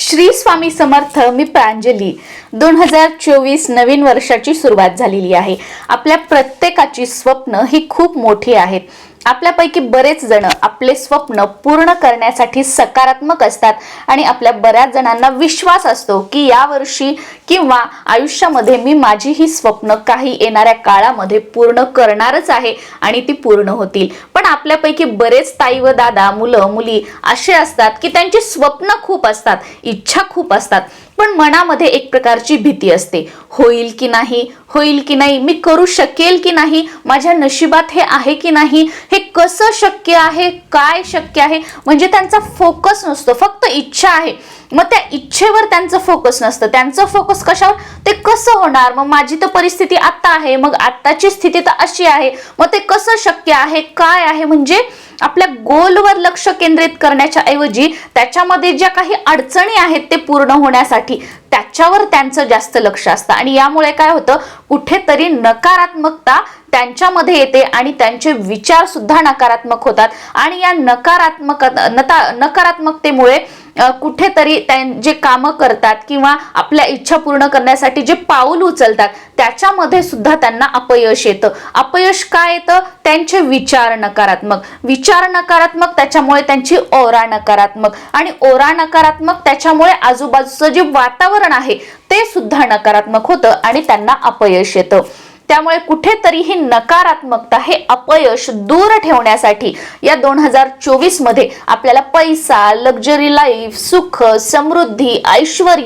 श्री स्वामी समर्थ मी प्रांजली. दोन हजार चोवीस नवीन वर्षाची सुरुवात झालेली आहे. आपल्या प्रत्येकाची स्वप्न ही खूप मोठी आहेत. आपल्यापैकी बरेच जण आपले स्वप्न पूर्ण करण्यासाठी सकारात्मक असतात आणि आपल्या बऱ्याच जणांना विश्वास असतो की या वर्षी किंवा आयुष्यामध्ये मी माझी ही स्वप्न काही येणाऱ्या काळामध्ये पूर्ण करणारच आहे आणि ती पूर्ण होतील. आपल्यापैकी बरेच ताई व दादा मुलं मुली असे असतात की त्यांची स्वप्न खूप असतात इच्छा खूप असतात. पण मनामध्ये एक प्रकारची भीती असते. होईल की नाही? होईल की नाही? मी करू शकेल की नाही? माझ्या नशिबात हे आहे की नाही? हे कसं शक्य आहे? काय शक्य आहे? म्हणजे त्यांचा फोकस नसतो. फक्त इच्छा आहे. मग त्या इच्छेवर त्यांचं फोकस नसतं. त्यांचं फोकस कशावर? ते कसं होणार? मग माझी तर परिस्थिती आता आहे. मग आत्ताची स्थिती तर अशी आहे. मग ते कसं शक्य आहे? काय आहे? म्हणजे आपल्या गोलवर लक्ष केंद्रित करण्याच्या ऐवजी त्याच्यामध्ये ज्या काही अडचणी आहेत ते पूर्ण होण्यासाठी त्याच्यावर त्यांचं जास्त लक्ष असतं. आणि यामुळे काय होतं? कुठेतरी नकारात्मकता त्यांच्यामध्ये येते आणि त्यांचे विचार सुद्धा नकारात्मक होतात. आणि या नकारात्मक नता नकारात्मकतेमुळे कुठेतरी जे कामं करतात किंवा आपल्या इच्छा पूर्ण करण्यासाठी जे पाऊल उचलतात त्याच्यामध्ये सुद्धा त्यांना अपयश येतं. अपयश काय येतं? त्यांचे विचार नकारात्मक. विचार नकारात्मक त्याच्यामुळे त्यांची ओरा नकारात्मक. आणि ओरा नकारात्मक त्याच्यामुळे आजूबाजूचं जे वातावरण आहे ते सुद्धा नकारात्मक होतं आणि त्यांना अपयश येतं. त्यामुळे कुठेतरी ही नकारात्मकता हे अपयश दूर ठेवण्यासाठी या दोन हजार चोवीसमध्ये आपल्याला पैसा लक्झरी लाईफ सुख समृद्धी ऐश्वर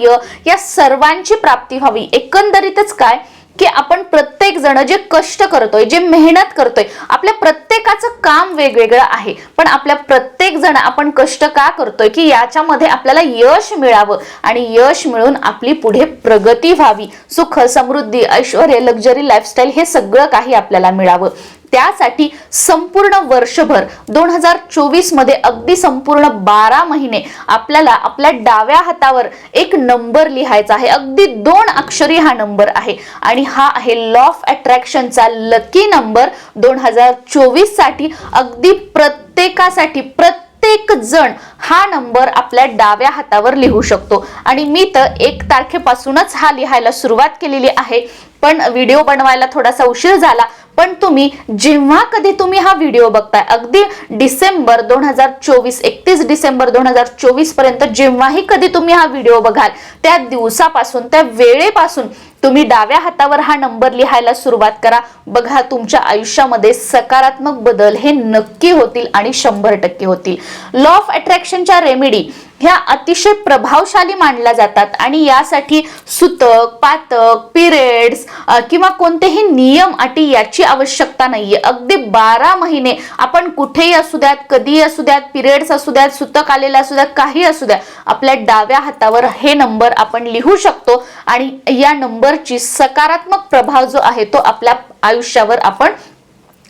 या सर्वांची प्राप्ती व्हावी. एकंदरीतच काय? की आपण प्रत्येक जण जे कष्ट करतोय जे मेहनत करतोय आपल्या प्रत्येकाचं काम वेगवेगळं आहे. पण आपल्या प्रत्येक जण आपण कष्ट का करतोय? की याच्यामध्ये आपल्याला यश मिळावं आणि यश मिळून आपली पुढे प्रगती व्हावी. सुख समृद्धी ऐश्वर लक्झरी लाईफस्टाईल हे सगळं काही आपल्याला मिळावं. त्यासाठी संपूर्ण वर्षभर दोन हजार चोवीसमध्ये अगदी संपूर्ण बारा महिने आपल्याला आपल्या डाव्या हातावर एक नंबर लिहायचा आहे. अगदी दोन अक्षरी हा नंबर आहे. आणि हा आहे लॉ ऑफ अट्रॅक्शनचा लकी नंबर दोन हजार चोवीससाठी अगदी प्रत्येकासाठी प्रत्येक जण हा नंबर आपल्या डाव्या हातावर लिहू शकतो. आणि मी तर एक तारखेपासूनच हा लिहायला सुरुवात केलेली आहे. पण व्हिडिओ बनवायला थोडासा उशीर झाला. पण तुम्ही जेव्हा कधी तुम्ही हा व्हिडिओ बघताय अगदी डिसेंबर दोन हजार चोवीस एकतीस डिसेंबर दोन हजार चोवीसपर्यंत जेव्हाही कधी तुम्ही हा व्हिडिओ बघाल त्या दिवसापासून त्या वेळेपासून तुम्ही डाव्या हातावर हा नंबर लिहायला सुरुवात करा. बघा तुमच्या आयुष्यामध्ये सकारात्मक बदल हे नक्की होतील आणि शंभर टक्के होतील. लॉ ऑफ इन्फेक्शनच्या रेमेडी ह्या अतिशय प्रभावशाली मानल्या जातात. आणि यासाठी सुतक पातक पिरियड्स किंवा कोणतेही नियम अटी याची आवश्यकता नाहीये. अगदी बारा महिने आपण कुठेही असू द्यात कधीही असू द्यात पिरियड्स असू द्यात सुतक आलेलं असू द्यात काही असू द्या आपल्या डाव्या हातावर हे नंबर आपण लिहू शकतो. आणि या नंबरची सकारात्मक प्रभाव जो आहे तो आपल्या आयुष्यावर आपण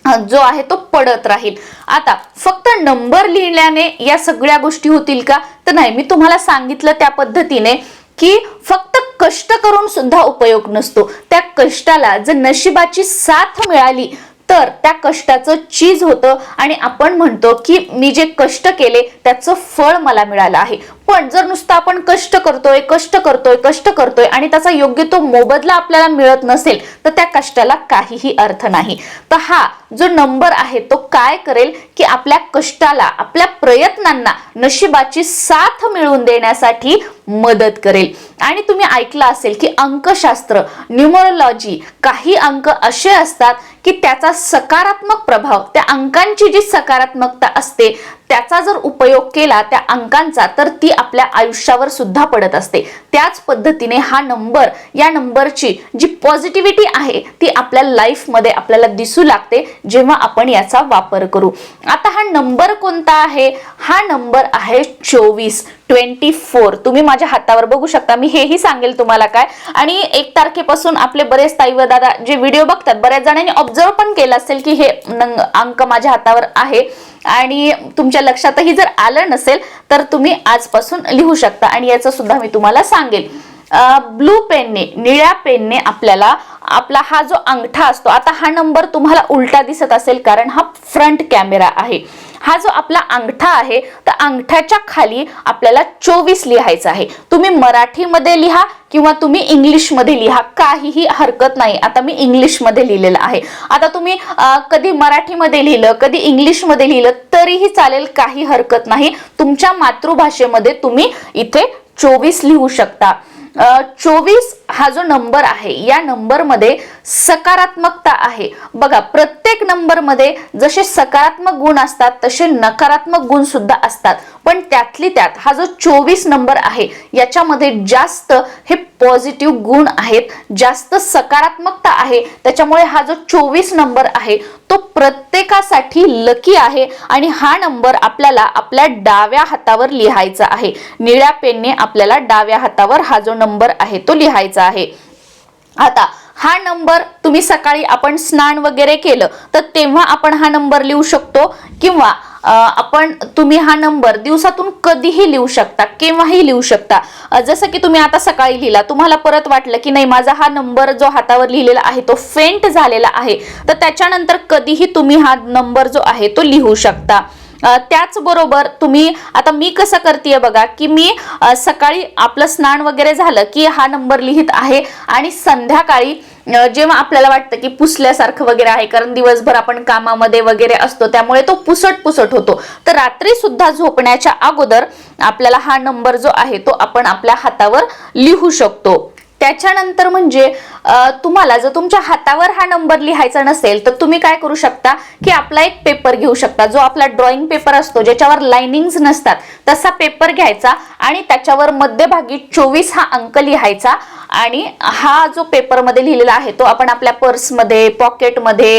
जो आहे तो पडत राहील. आता फक्त नंबर लिहिल्याने या सगळ्या गोष्टी होतील का? तर नाही मी तुम्हाला सांगितलं त्या पद्धतीने की फक्त कष्ट करून सुद्धा उपयोग नसतो. त्या कष्टाला जर नशिबाची साथ मिळाली तर त्या कष्टाचं चीज होतं आणि आपण म्हणतो की मी जे कष्ट केले त्याचं फळ मला मिळालं आहे. पण जर नुसतं आपण कष्ट करतोय कष्ट करतोय कष्ट करतोय आणि त्याचा योग्य तो मोबदला आपल्याला मिळत नसेल तर त्या कष्टाला काहीही अर्थ नाही. तर हा जो नंबर आहे तो काय करेल की आपल्या कष्टाला आपल्या प्रयत्नांना नशिबाची साथ मिळवून देण्यासाठी मदत करेल. आणि तुम्ही ऐकलं असेल की अंकशास्त्र न्युमरोलॉजी काही अंक असे असतात की त्याचा सकारात्मक प्रभाव त्या अंकांची जी सकारात्मकता असते त्याचा जर उपयोग केला त्या अंकांचा तर ती आपल्या आयुष्यावर सुद्धा पडत असते. त्याच पद्धतीने हा नंबर या नंबरची जी पॉझिटिव्हिटी आहे ती आपल्या लाईफमध्ये आपल्याला दिसू लागते जेव्हा आपण याचा वापर करू. आता हा नंबर कोणता आहे? हा नंबर आहे चोवीस. Twenty four. तुम्ही माझ्या हातावर बघू शकता. मी हेही सांगेल तुम्हाला काय. आणि एक तारखेपासून आपले बरेच ताई व दादा जे व्हिडिओ बघतात बऱ्याच जणांनी ऑब्झर्व पण केलं असेल की हे नंग- अंक माझ्या हातावर आहे. आणि तुमच्या लक्षातही जर आलं नसेल तर तुम्ही आजपासून लिहू शकता. आणि याचं सुद्धा मी तुम्हाला सांगेल. ब्लू पेनने निळ्या पेनने आपल्याला आपला हा जो अंगठा असतो आता हा नंबर तुम्हाला उलटा दिसत असेल कारण हा फ्रंट कॅमेरा आहे. हा जो आपला अंगठा आहे तर अंगठ्याच्या खाली आपल्याला चोवीस लिहायचं आहे. तुम्ही मराठीमध्ये लिहा किंवा तुम्ही इंग्लिशमध्ये लिहा काहीही हरकत नाही. आता मी इंग्लिशमध्ये लिहिलेलं आहे. आता तुम्ही कधी मराठीमध्ये लिहिलं कधी इंग्लिशमध्ये लिहिलं तरीही चालेल काही हरकत नाही. तुमच्या मातृभाषेमध्ये तुम्ही इथे चोवीस लिहू शकता. चोवीस हा जो नंबर आहे या नंबरमध्ये सकारात्मकता आहे. बघा प्रत्येक नंबरमध्ये जसे सकारात्मक गुण असतात तसे नकारात्मक गुण सुद्धा असतात. पण त्यातली त्यात हा जो चोवीस नंबर आहे याच्यामध्ये जास्त हे पॉझिटिव्ह गुण आहेत जास्त सकारात्मकता आहे. त्याच्यामुळे हा जो चोवीस नंबर आहे तो प्रत्येकासाठी लकी आहे आणि हा नंबर आपल्याला आपल्या डाव्या हातावर लिहायचा आहे. निळ्या पेनने आपल्याला डाव्या हातावर हा जो नंबर आहे तो लिहायचा आहे. आता हा नंबर तुम्ही सकाळी आपण स्नान वगैरे केलं तर तेव्हा आपण हा नंबर लिहू शकतो किंवा आपण तुम्ही हा नंबर दिवसातून कधीही लिहू शकता केव्हाही लिहू शकता. जसं की तुम्ही आता सकाळी लिहिला तुम्हाला परत वाटलं की नाही माझा हा नंबर जो हातावर लिहिलेला आहे तो फेंट झालेला आहे तर त्याच्यानंतर कधीही तुम्ही हा नंबर जो आहे तो लिहू शकता. त्याचबरोबर तुम्ही आता मी कसं करते बघा की मी सकाळी आपलं स्नान वगैरे झालं की हा नंबर लिहित आहे आणि संध्याकाळी जेव्हा आपल्याला वाटतं की पुसल्यासारखं वगैरे आहे कारण दिवसभर आपण कामामध्ये वगैरे असतो त्यामुळे तो पुसट पुसट होतो. तर रात्री सुद्धा झोपण्याच्या अगोदर आपल्याला हा नंबर जो आहे तो आपण आपल्या हातावर लिहू शकतो. त्याच्यानंतर म्हणजे तुम्हाला जर तुमच्या हातावर हा नंबर लिहायचा नसेल तर तुम्ही काय करू शकता की आपला एक पेपर घेऊ शकता. जो आपला ड्रॉइंग पेपर असतो ज्याच्यावर लाइनिंग्स नसतात तसा पेपर घ्यायचा आणि त्याच्यावर मध्यभागी चोवीस हा अंक लिहायचा आणि हा जो पेपरमध्ये लिहिलेला आहे तो आपण आपल्या पर्समध्ये पॉकेटमध्ये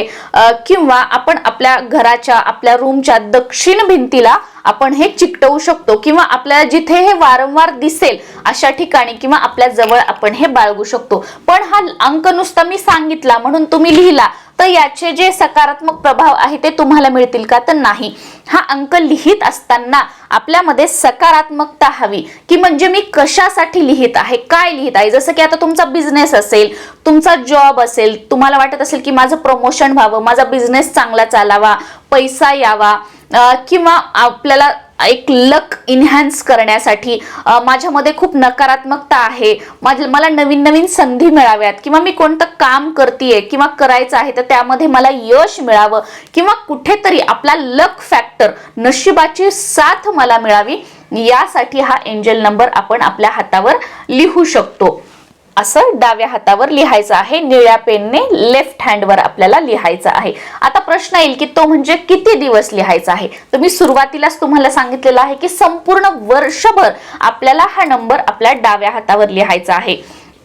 किंवा आपण आपल्या घराच्या आपल्या रूमच्या दक्षिण भिंतीला आपण हे चिकटवू शकतो किंवा आपल्याला जिथे हे वारंवार दिसेल अशा ठिकाणी किंवा आपल्या जवळ आपण हे बाळगू शकतो. पण हा अंक नुसता मी सांगितला म्हणून तुम्ही लिहिला तर याचे जे सकारात्मक प्रभाव आहे ते तुम्हाला मिळतील का? तर नाही. हा अंक लिहित असताना आपल्यामध्ये सकारात्मकता हवी. की म्हणजे मी कशासाठी लिहित आहे? काय लिहित आहे? जसं की आता तुमचा बिझनेस असेल तुमचा जॉब असेल तुम्हाला वाटत असेल की माझं प्रमोशन व्हावं माझा बिझनेस चांगला चालावा पैसा यावा किंवा आपल्याला एक लक इन्हान्स करण्यासाठी माझ्यामध्ये खूप नकारात्मकता आहे. माझ्या मला नवीन नवीन संधी मिळाव्यात. किंवा मी कोणतं काम करते किंवा करायचं आहे तर त्यामध्ये मला यश मिळावं. किंवा कुठेतरी आपला लक फॅक्टर नशिबाची साथ मला मिळावी यासाठी हा एंजल नंबर आपण आपल्या हातावर लिहू शकतो. असं डाव्या हातावर लिहायचं आहे. निळ्या पेनने लेफ्ट हँडवर आपल्याला लिहायचं आहे. आता प्रश्न येईल की तो म्हणजे किती दिवस लिहायचा आहे? तर मी सुरुवातीलाच तुम्हाला सांगितलेलं आहे की संपूर्ण वर्षभर आपल्याला हा नंबर आपल्या डाव्या हातावर लिहायचा आहे.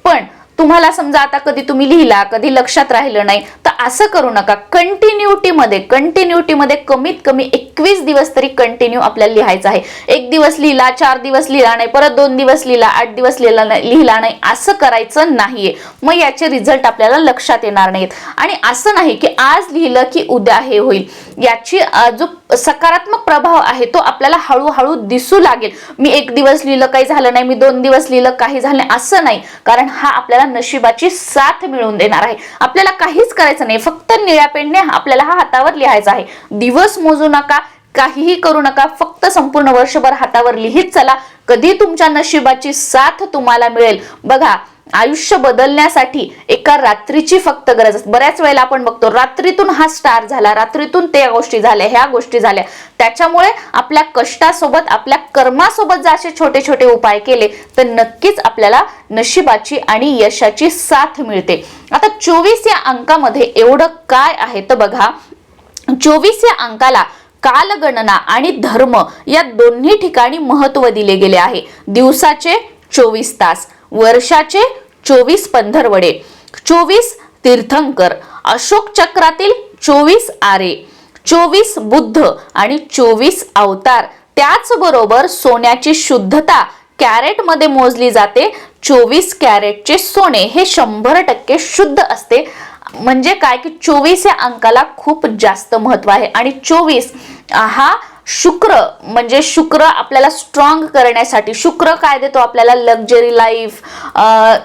पण तुम्हाला समजा आता कधी तुम्ही लिहिला कधी लक्षात राहिलं नाही तर असं करू नका. कंटिन्युटीमध्ये कंटिन्युटीमध्ये कमीत कमी एकवीस दिवस तरी कंटिन्यू आपल्याला लिहायचं आहे. एक दिवस लिहिला चार दिवस लिहिला नाही परत दोन दिवस लिहिला आठ दिवस लिहिला नाही लिहिला नाही असं करायचं नाहीये. मग याचे रिझल्ट आपल्याला लक्षात येणार नाहीत. आणि असं नाही की आज लिहिलं की उद्या हे होईल. याची जो सकारात्मक प्रभाव आहे तो आपल्याला हळूहळू दिसू लागेल. मी एक दिवस लिहिलं काही झालं नाही. मी दोन दिवस लिहिलं काही झालं नाही असं नाही. कारण हा आपल्याला नशिबाची साथ मिळवून देणार आहे. आपल्याला काहीच करायचं नाही. फक्त निळ्या पेनने आपल्याला हा हातावर लिहायचा आहे. दिवस मोजू नका काहीही करू नका. फक्त संपूर्ण वर्षभर हातावर लिहित चला. कधी तुमच्या नशिबाची साथ तुम्हाला मिळेल? बघा आयुष्य बदलण्यासाठी एका रात्रीची फक्त गरज असते. बऱ्याच वेळेला आपण बघतो रात्रीतून हा स्टार झाला रात्रीतून त्या गोष्टी झाल्या ह्या गोष्टी झाल्या. त्याच्यामुळे आपल्या कष्टासोबत आपल्या कर्मासोबत जर असे छोटे छोटे उपाय केले तर नक्कीच आपल्याला नशिबाची आणि यशाची साथ मिळते. आता चोवीस या अंकामध्ये एवढं काय आहे? तर बघा चोवीस या अंकाला कालगणना आणि धर्म या दोन्ही ठिकाणी महत्त्व दिले गेले आहे. दिवसाचे चोवीस तास. वर्षाचे चोवीस पंधरवडे. चोवीस तीर्थंकर. अशोक चक्रातील चोवीस आरे. चोवीस बुद्ध आणि चोवीस अवतार. त्याचबरोबर सोन्याची शुद्धता कॅरेटमध्ये मोजली जाते. चोवीस कॅरेटचे सोने हे शंभर टक्के शुद्ध असते. म्हणजे काय की चोवीस या अंकाला खूप जास्त महत्त्व आहे. आणि चोवीस हा शुक्र म्हणजे शुक्र आपल्याला स्ट्रॉंग करण्यासाठी शुक्र काय देतो आपल्याला? लक्झरी लाईफ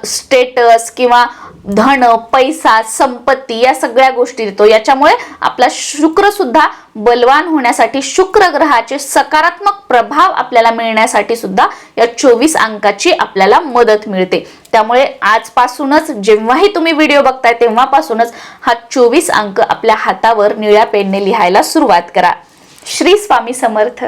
स्टेटस किंवा धन पैसा संपत्ती या सगळ्या गोष्टी देतो. याच्यामुळे आपला शुक्र सुद्धा बलवान होण्यासाठी शुक्र ग्रहाचे सकारात्मक प्रभाव आपल्याला मिळण्यासाठी सुद्धा या चोवीस अंकाची आपल्याला मदत मिळते. त्यामुळे आजपासूनच जेव्हाही तुम्ही व्हिडिओ बघताय तेव्हापासूनच हा चोवीस अंक आपल्या हातावर निळ्या पेनने लिहायला सुरुवात करा. श्री स्वामी समर्थ.